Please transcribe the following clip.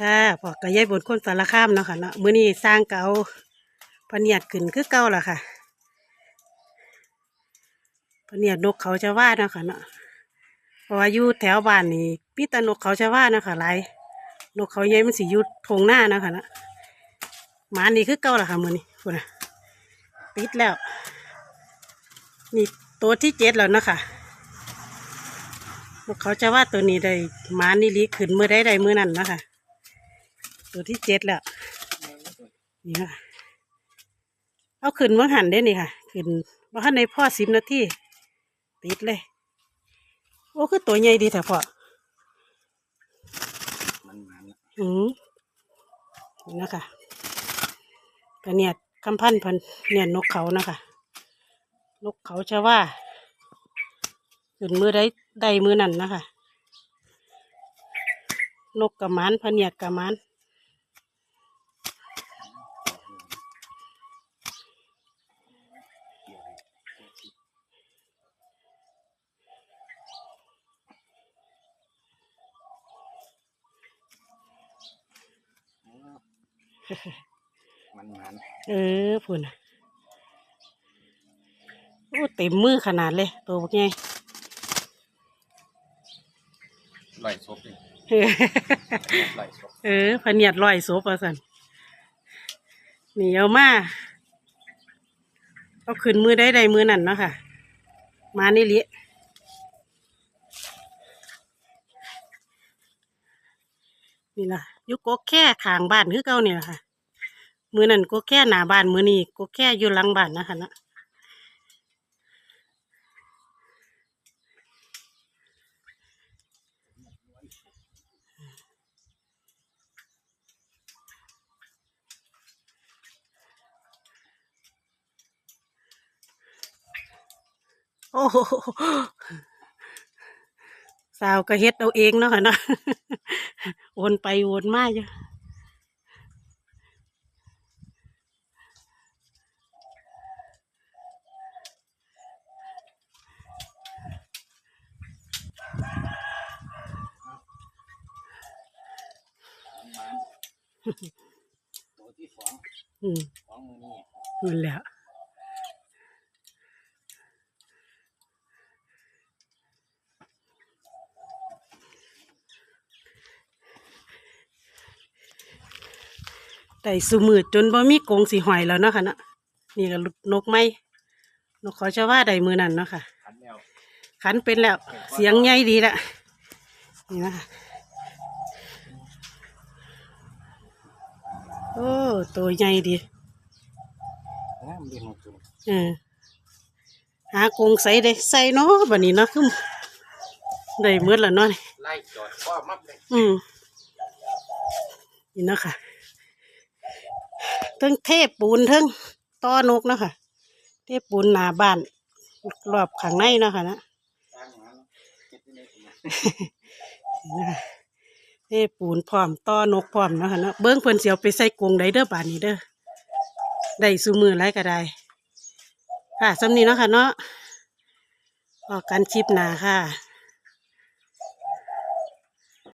ค่ะพอกระยายบนคนสารคามเนาะค่ะเนาะมื้อนี้สร้างเก่าพเนียดขึ้นคือเก่าล่ะค่ะพเนียดนกเขาจะว่าเนาะค่ะเนาะเพราะว่าอยู่แถวบ้านนี่พี่ตานกเขาจะว่าเนาะค่ะหลายนกเขาใหญ่มันสิยู่ทงหน้าเนาะค่ะเนาะหมานี่คือเก่าล่ะค่ะมื้อนี้พุ่นน่ะปิดแล้วนี่ตัวที่เจ็ดแล้วเนาะค่ะนกเขาจะว่าตัวนี้ได้หมานี่ลีขึ้นมือได้ได้มือนั่นเนาะค่ะ ตัวที่เจ็ดแล้ว นี่ค่ะ เอาขึ้นว่างหันได้นี่ค่ะ ขึ้นว่าหันในพ่อสิบนาทีติดเลย โอ้คือตัวใหญ่ดีแต่พ่อมันมันอืมนี่นะคะกระเนียดคำพันธ์พันเนียดนกเขานะคะ นกเขาจะว่าขึ้นมือได้ได้มือนั่นนะคะ นกกระมานพะเนียดกระมาน มันมันเออพุ่นน่ะโอ้เต็มมือขนาดเลย ตัวพวกไงลอยซบเลยเออลอยซบเออพะเนียดลอยโซปอะสันหนีเอามาเอาขึ้นมือได้ใดมือนั่นเนาะค่ะ มานี่ลิ นี่ล่ะอยุกกแค่ขางบ้านคือเก่าเนี่ยค่ะ มือนั่นก็แค่หน้าบ้านมือนี่ก็แค่อยู่หลังบ้านนะคะนะโอ้ สาวก็เฮ็ดเอาเองเนาะค่ะเนาะวนไปวนมาอยู่มันมันตัวที่สองอืมของมือนี่นั่นแหละ แต่สุมืดจนบ่มีกรงสีหอยแล้วเนาะค่ะเนาะนี่ก็นกไม้นกเขาจะว่าใดมือนั่นเนาะค่ะ ขันแล้วขันเป็นแล้ว เสียงใหญ่ดีละนี่นะคะโอ้ตัวใหญ่ดีงามดีของตัวเออหากรงใส่ได้ใส่เนาะบัดนี้เนาะคือได้เมื่อละเนาะนี่ไล่จอดป้อมับเลยอืมนี่เนาะค่ะเทั้งเทพปูนทั้งต้อนกเนาะค่ะ เทพปูนหนาบ้านรอบข้างในเนาะค่ะนะเก็บไว้ในะเทพปูนพร้อมต้อนกพร้อมเนาะค่ะนะเบิ้งเพิ่นเสียวไปใส่กรงได้เด้อบานนี้เด้อได้สูมือไรก็ได้ค่ะสำนี้เนาะค่ะเนาะพอกันชิปหนาค่ะ